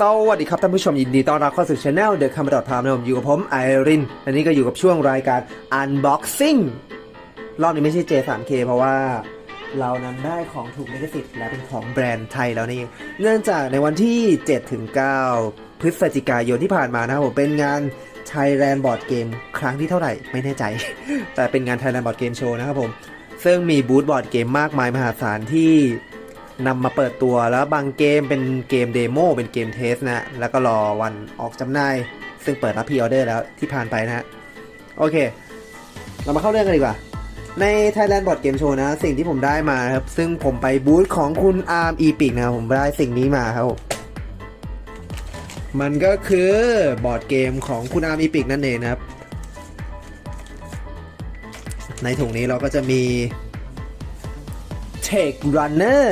สวัสดีครับท่านผู้ชมยินดีต้อนรับเข้าสู่ช anel The c a m e r a t i m e นะผมอยู่กับผมไอริน อันนี้ก็อยู่กับช่วงรายการ Unboxing รอบนี้ไม่ใช่ J3K เพราะว่าเรานั้นได้ของถูกลิขสิทธิ์และเป็นของแบรนด์ไทยแล้วนี่เนื่องจากในวันที่7-9พฤศจิกายนที่ผ่านมานะครับผมเป็นงาน Thailand Board Game ครั้งที่เท่าไหร่ไม่แน่ใจ แต่เป็นงาน Thailand Board Game Show นะครับผมซึ่งมีบูธบอร์ดเกมมากมายมหาศาลที่ นำมาเปิดตัวแล้วบางเกมเป็นเกมเดโมเป็นเกมเทสนะแล้วก็รอวันออกจำหน่าย ซึ่งเปิดรับพีออเดอร์แล้วที่ผ่านไปนะฮะโอเค เรามาเข้าเรื่องกันดีกว่า ใน Thailand Board Game Show นะ สิ่งที่ผมได้มาครับ ซึ่งผมไปบูธของคุณอาร์มอีปิกนะผมได้สิ่งนี้มาครับมมันก็คือบอร์ดเกมของคุณอาร์มอีปิกนั่นเองนะครับ ในถุงนี้เราก็จะมี Take Runner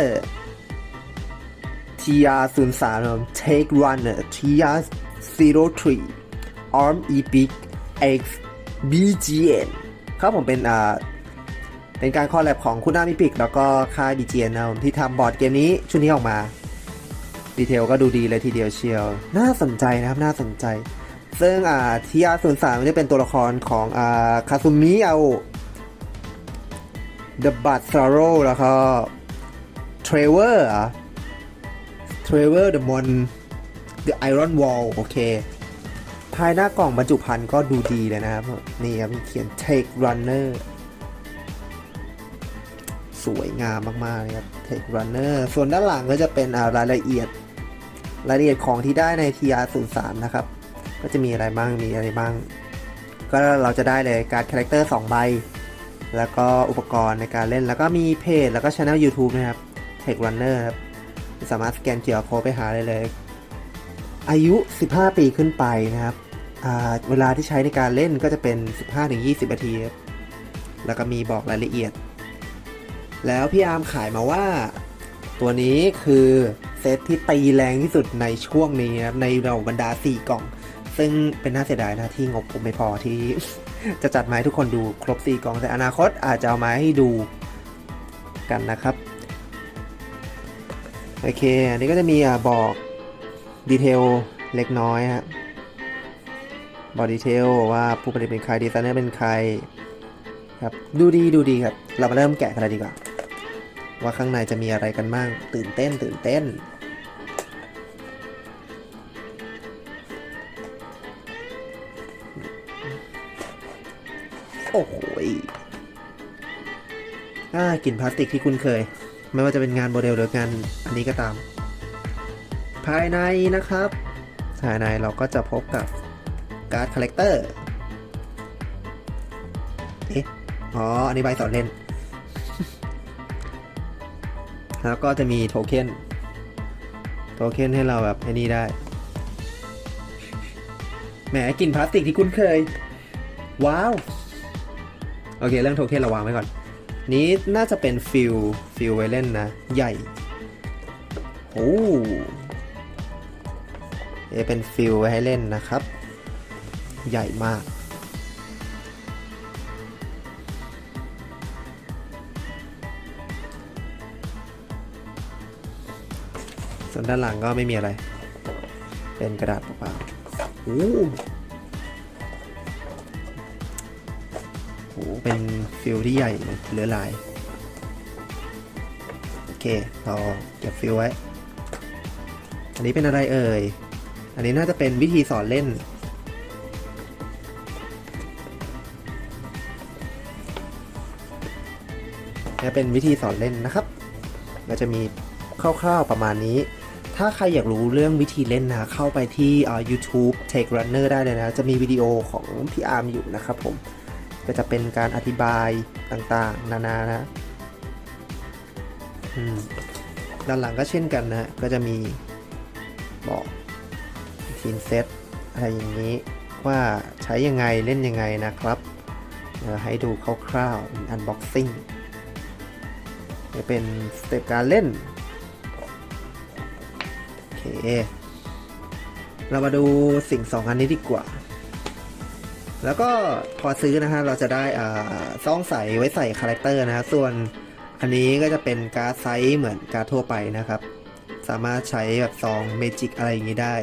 TR 0 3 Take Runner TR 0 3 Arm Epic X BGN ครับผมเป็นอ่าเป็นการคอลแลบของคุณอามิปิก แล้วก็ค่าย BGN นะผมที่ทำบอร์ดเกมนี้ชุดนี้ออกมา ดีเทลก็ดูดีเลยทีเดียวเชียว น่าสนใจนะครับ น่าสนใจ ซึ่งอ่า TR 0 3นี่เป็นตัวละครของอ่าคาซุมิเอา The b u t s a r o w แล้วก็ Trevor อะ Trevor the Mon The Iron Wall โอเค ภายหน้ากล่องบรรจุภัณฑ์ก็ดูดีเลยนะครับ นี่ครับมีเขียน Take Runner สวยงามมากๆเลยครับ Take Runner ส่วนด้านหลังก็จะเป็นรายละเอียด รายละเอียดของที่ได้ใน TR 0 3 นะครับ ก็จะมีอะไรบ้าง มีอะไรบ้าง ก็เราจะได้เลยการ์ดคาแรคเตอร์2ใบ แล้วก็อุปกรณ์ในการเล่น แล้วก็มีเพจ แล้วก็ช anel YouTube นะครับ Tech Runner ครับ สามารถสแกนเกี่ยวโคไปหาได้เลย อายุ 15 ปีขึ้นไปนะครับ เวลาที่ใช้ในการเล่นก็จะเป็น 15-20 นาทีครับแล้วก็มีบอกรายละเอียด แล้วพี่อาร์มขายมาว่า ตัวนี้คือเซตที่ตีแรงที่สุดในช่วงนี้ครับในเราบรรดา 4 กล่อง ซึ่งเป็นน่าเสียดายนะที่งบผมไม่พอที่จะจัดมาให้ทุกคนดูครบ 4กองแต่อนาคตอาจจะเอามาให้ดูกันนะครับ โอเค อันนี้ก็จะมีอบอกดีเทลเล็กน้อยฮะบอกดีเทลว่าผู้ผลิตเป็นใครดีไซเนอร์เป็นใครครับดูดีดูดีครับ เรามาเริ่มแกะกันเลยดีกว่า ว่าข้างในจะมีอะไรกันบ้างตื่นเต้นตื่นเต้น โอ้โหยอ่ากลิ่นพลาสติกที่คุ้นเคย ไม่ว่าจะเป็นงานโมเดลหรืองานอันนี้ก็ตาม ภายในนะครับ ภายในเราก็จะพบกับการ์ดคาแรคเตอร์ เอ๊ะ อ๋อ อันนี้ใบสอนเล่น แล้วก็จะมีโทเค็น โทเค็นให้เราแบบไอ้นี่ได้ แหมกลิ่นพลาสติกที่คุ้นเคย ว้าว โอเค เรื่องโทเค็นเราวางไว้ก่อน นี้น่าจะเป็นฟิลฟิลไวเล่นนะ ใหญ่ โอ้เอะเป็นฟิลไว้ให้เล่นนะครับ ใหญ่มากส่วนด้านหลังก็ไม่มีอะไร เป็นกระดาษเปล่าๆโอ้ โหเป็นฟิลที่ใหญ่เหลือหลาย โอเค เราเก็บฟิลไว้ อันนี้เป็นอะไรเอ่ย อันนี้น่าจะเป็นวิธีสอนเล่น นี่เป็นวิธีสอนเล่นนะครับก็จะมีคร่าวๆประมาณนี้ถ้าใครอยากรู้เรื่องวิธีเล่นนะ เข้าไปที่ YouTube Take Runner ได้เลยนะ จะมีวิดีโอของพี่อาร์มอยู่นะครับผม ก็จะเป็นการอธิบายต่างๆ นานานะด้านหลังก็เช่นกันนะก็จะมีบอกทีมเซตอะไรอย่างนี้ว่าใช้ยังไงเล่นยังไงนะครับ ให้ดูคร่าวๆ unboxing จะเป็นสเต็ปการเล่น โอเค เรามาดูสิ่งสองอันนี้ดีกว่า แล้วก็พอซื้อนะฮะเราจะได้อ่าซองใส่ไว้ใส่คาแรคเตอร์นะฮะส่วนอันนี้ก็จะเป็นการ์ดไซส์เหมือนการ์ดทั่วไปนะครับ สามารถใช้แบบซองเมจิกอะไรอย่างนี้ได้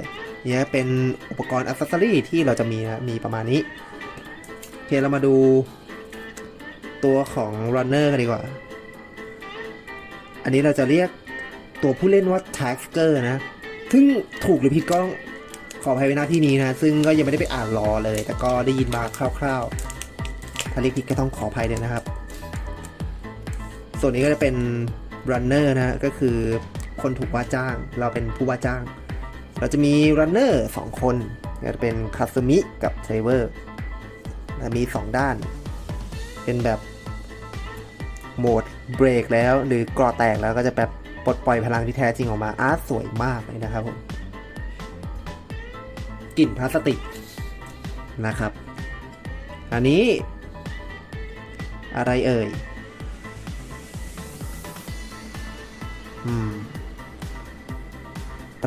เนี่ยเป็นอุปกรณ์อัซเซอรี่ที่เราจะมีนะมีประมาณนี้โอเคเรามาดูตัวของ runner กันดีกว่า อันนี้เราจะเรียกตัวผู้เล่นว่า Tasker นะ ซึ่งถูกหรือผิดก็ ขออภัยไว้หน้าที่นี้นะซึ่งก็ยังไม่ได้ไปอ่านรอเลย แต่ก็ได้ยินมาคร่าวๆถ้าเรียกผิดก็ต้องขออภัยเลยนะครับ ส่วนนี้ก็จะเป็น runner นะก็คือคนถูกว่าจ้าง เราเป็นผู้ว่าจ้าง เราจะมี runner 2คนก็จะเป็นคาซึมิกับเทรเวอร์มี 2 ด้าน เป็นแบบโหมดเบรกแล้ว หรือกรอแตกแล้วก็จะแบบปลดปล่อยพลังที่แท้จริงออกมาอาร์ตสวยมากเลยนะครับผม กลิ่นพลาสติกนะครับ อันนี้ อะไรเอ่ย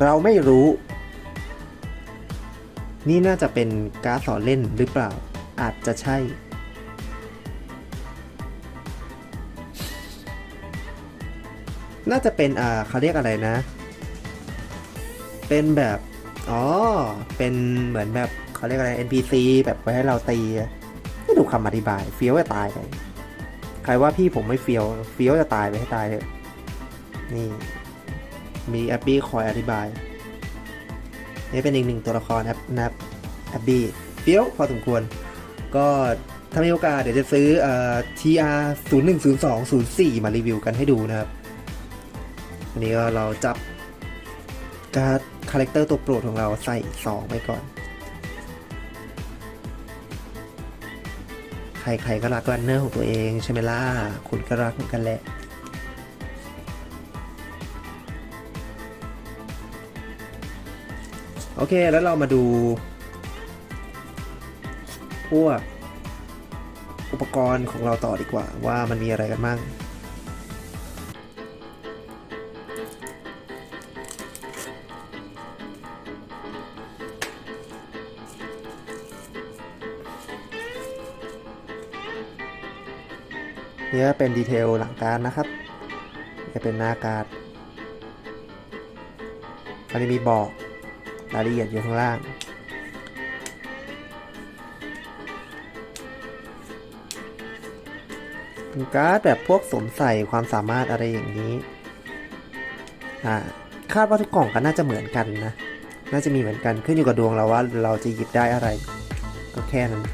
เราไม่รู้ นี่น่าจะเป็นการ์ดสอนเล่นหรือเปล่า อาจจะใช่ น่าจะเป็นอ่าเขาเรียกอะไรนะ เป็นแบบ อ๋อ เป็นเหมือนแบบเขาเรียกอะไร NPC แบบไว้ให้เราตีไม่ดูคำอธิบาย เฟี้ยวจะตายไปใครว่าพี่ผมไม่เฟี้ยว เฟี้ยวจะตายไปให้ตายเลยนี่ มีแอปปี้คอยอธิบาย นี่เป็นอีกหนึ่งตัวละครแอปนับแอปบี้เฟี้ยวพอสมควร ก็ถ้ามีโอกาสเดี๋ยวจะซื้อเอ่อ TR 0 1 0 2 0 4 มารีวิวกันให้ดูนะครับอันนี้ก็เราจับ การ์ดคาแรคเตอร์ตัวโปรดของเราใส่ 2 ไปก่อน ใครๆก็รักรันเนอร์ของตัวเอง ใช่ไหมล่ะ คุณก็รักเหมือนกันแหละโอเค แล้วเรามาดู พวกอุปกรณ์ของเราต่อดีกว่าว่ามันมีอะไรกันบ้าง นี่ก็เป็นดีเทลหลังการนะครับจะเป็นหน้าการ์ดอันนี้มีบอกรายละเอียดอยู่ข้างล่าง เป็นการ์ดแบบพวกสวมใส่ความสามารถอะไรอย่างนี้อ่าคาดว่าทุกกล่องก็น่าจะเหมือนกันนะ น่าจะมีเหมือนกันขึ้นอยู่กับดวงเราว่าเราจะหยิบได้อะไร ก็แค่นั้น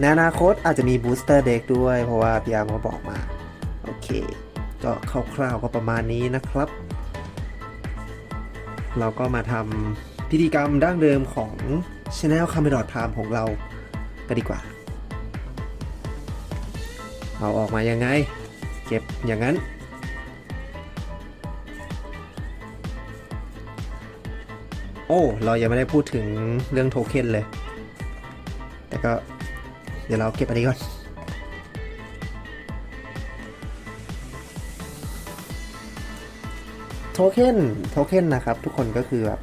ในอนาคตอาจจะมีบูสเตอร์เด็กด้วย เพราะว่าพี่อาร์มเขาบอกมา เค ก็คร่าวๆก็ประมาณนี้นะครับ เราก็มาทำพิธีกรรมดั้งเดิมของ Channel c a m e r o t Time ของเราก็ดีกว่า เอาออกมายังไง เก็บอย่างนั้น โอ้ เรายังไม่ได้พูดถึงเรื่องโทเค็นเลย แต่ก็เดี๋ยวเราเก็บอันนี้ก่อน โทเค็นโทเค็นนะครับ ทุกคนก็คือแบบ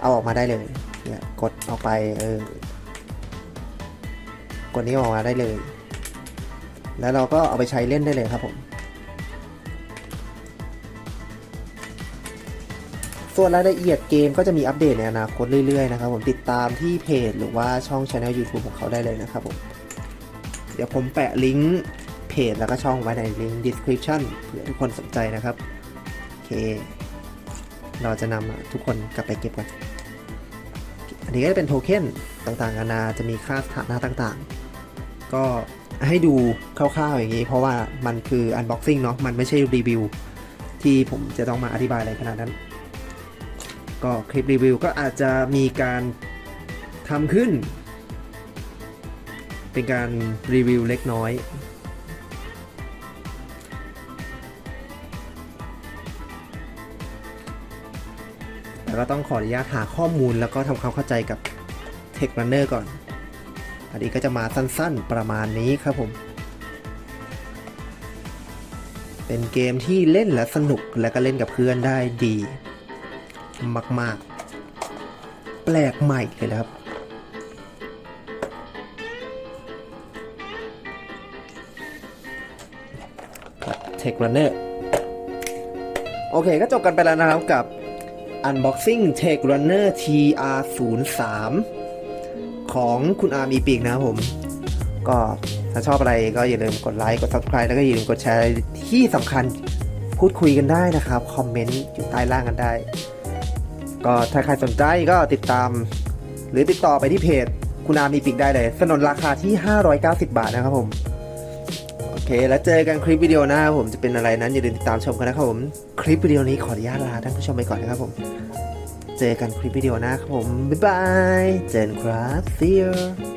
เอาออกมาได้เลย เนี่ย กดออกไป เออ กดนี้ออกมาได้เลย แล้วเราก็เอาไปใช้เล่นได้เลยครับผม ส่วนรายละเอียดเกมก็จะมีอัปเดตในอนาคตเรื่อยๆนะครับผม ติดตามที่เพจหรือว่าช่อง Channel YouTube ของเขาได้เลยนะครับผม เดี๋ยวผมแปะลิงก์เพจแล้วก็ช่องไว้ในลิงก์ description เผื่อทุกคนสนใจนะครับ เคเราจะนำทุกคนกลับไปเก็บกัน อันนี้ก็จะเป็นโทเค็นต่างๆนานาจะมีค่าสถานะต่างๆ ก็ให้ดูคร่าวๆอย่างนี้ เพราะว่ามันคือ unboxing เนาะ มันไม่ใช่รีวิวที่ผมจะต้องมาอธิบายอะไรขนาดนั้น ก็คลิปรีวิวก็อาจจะมีการทำขึ้น เป็นการรีวิวเล็กน้อย แต่ก็ต้องขออนุญาตหาข้อมูลแล้วก็ทำความเข้าใจกับ Tech Runner ก่อน อันนี้ก็จะมาสั้นๆประมาณนี้ครับผม เป็นเกมที่เล่นและสนุกและก็เล่นกับเพื่อนได้ดี มากๆ แปลกใหม่เลยนะครับ Tech Runner โอเคก็จบกันไปแล้วนะครับกับ Unboxing Take Runner TR03 ของคุณอาร์มีปีกนะครับผม ก็ถ้าชอบอะไรก็อย่าลืมกดไลค์ กด Subscribe แล้วก็อย่าลืมกดแชร์ที่สำคัญพูดคุยกันได้นะครับ คอมเมนต์อยู่ใต้ล่างกันได้ ก็ถ้าใครสนใจก็ติดตาม หรือติดต่อไปที่เพจ คุณอาร์มีปีกได้เลย สนนราคาที่ 590 บาทนะครับผม เค แล้วเจอกันคลิปวิดีโอหน้าผมจะเป็นอะไรนั้นอย่าลืมติดตามชมกันนะครับผมคลิปวิดีโอนี้ขออนุญาตลาท่านผู้ชมไปก่อนนะครับผม เจอกันคลิปวิดีโอหน้าครับผมบ๊ายบายเจนครับ see you